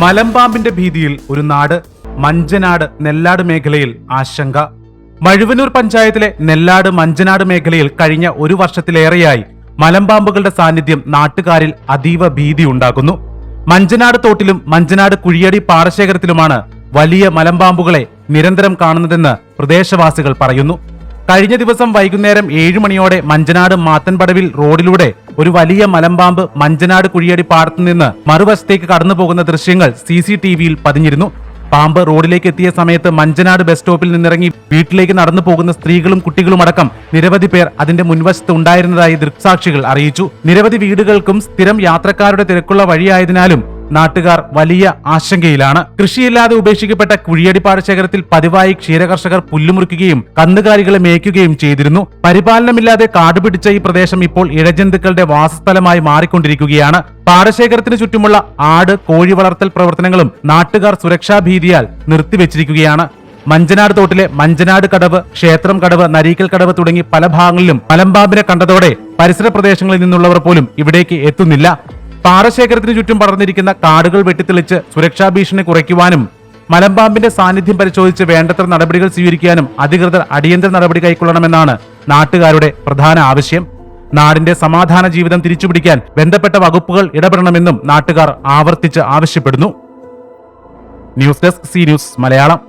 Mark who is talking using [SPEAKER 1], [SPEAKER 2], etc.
[SPEAKER 1] മലമ്പാമ്പിന്റെ ഭീതിയിൽ ഒരു നാട് മഞ്ചനാട് നെല്ലാട് മേഖലയിൽ ആശങ്ക. മഴുവനൂർ പഞ്ചായത്തിലെ നെല്ലാട് മഞ്ചനാട് മേഖലയിൽ കഴിഞ്ഞ ഒരു വർഷത്തിലേറെയായി മലമ്പാമ്പുകളുടെ സാന്നിധ്യം നാട്ടുകാരിൽ അതീവ ഭീതി ഉണ്ടാക്കുന്നു. മഞ്ചനാട് തോട്ടിലും മഞ്ചനാട് കുഴിയടി പാറശേഖരത്തിലുമാണ് വലിയ മലമ്പാമ്പുകളെ നിരന്തരം കാണുന്നതെന്ന് പ്രദേശവാസികൾ പറയുന്നു. കഴിഞ്ഞ ദിവസം വൈകുന്നേരം ഏഴു മണിയോടെ മഞ്ചനാട് മാത്തൻപടവിൽ റോഡിലൂടെ ഒരു വലിയ മലമ്പാമ്പ് മഞ്ചനാട് കുഴിയടി പാടത്തു നിന്ന് മറുവശത്തേക്ക് കടന്നു പോകുന്ന ദൃശ്യങ്ങൾ സി സി ടി വിയിൽ പതിഞ്ഞിരുന്നു. പാമ്പ് റോഡിലേക്ക് എത്തിയ സമയത്ത് മഞ്ചനാട് ബസ് സ്റ്റോപ്പിൽ നിന്നിറങ്ങി വീട്ടിലേക്ക് നടന്നു പോകുന്ന സ്ത്രീകളും കുട്ടികളും അടക്കം നിരവധി പേർ അതിന്റെ മുൻവശത്ത് ഉണ്ടായിരുന്നതായി ദൃക്സാക്ഷികൾ അറിയിച്ചു. നിരവധി വീടുകൾക്കും സ്ഥിരം യാത്രക്കാരുടെ തിരക്കുള്ള വഴിയായതിനാലും നാട്ടുകാർ വലിയ ആശങ്കയിലാണ്. കൃഷിയില്ലാതെ ഉപേക്ഷിക്കപ്പെട്ട കുഴിയടി പാടശേഖരത്തിൽ പതിവായി ക്ഷീരകർഷകർ പുല്ലുമുറിക്കുകയും കന്നുകാലികളെ മേയ്ക്കുകയും ചെയ്തിരുന്നു. പരിപാലനമില്ലാതെ കാടുപിടിച്ച ഈ പ്രദേശം ഇപ്പോൾ ഇഴജന്തുക്കളുടെ വാസസ്ഥലമായി മാറിക്കൊണ്ടിരിക്കുകയാണ്. പാടശേഖരത്തിന് ചുറ്റുമുള്ള ആട് കോഴി വളർത്തൽ പ്രവർത്തനങ്ങളും നാട്ടുകാർ സുരക്ഷാ ഭീതിയാൽ നിർത്തിവെച്ചിരിക്കുകയാണ്. മഞ്ചനാട് തോട്ടിലെ മഞ്ചനാട് കടവ് ക്ഷേത്രം കടവ് നരീക്കൽ കടവ് തുടങ്ങി പല ഭാഗങ്ങളിലും മലമ്പാമ്പിനെ കണ്ടതോടെ പരിസര പ്രദേശങ്ങളിൽ നിന്നുള്ളവർ പോലും ഇവിടേക്ക് എത്തുന്നില്ല. പാറശേഖരത്തിന് ചുറ്റും പടർന്നിരിക്കുന്ന കാടുകൾ വെട്ടിത്തെളിച്ച് സുരക്ഷാ ഭീഷണി കുറയ്ക്കുവാനും മലമ്പാമ്പിന്റെ സാന്നിധ്യം പരിശോധിച്ച് വേണ്ടത്ര നടപടികൾ സ്വീകരിക്കാനും അധികൃതർ അടിയന്തര നടപടി കൈക്കൊള്ളണമെന്നാണ് നാട്ടുകാരുടെ പ്രധാന ആവശ്യം. നാടിന്റെ സമാധാന ജീവിതം തിരിച്ചുപിടിക്കാൻ ബന്ധപ്പെട്ട വകുപ്പുകൾ ഇടപെടണമെന്നും നാട്ടുകാർ ആവർത്തിച്ച് ആവശ്യപ്പെടുന്നു. News desk C news Malayalam.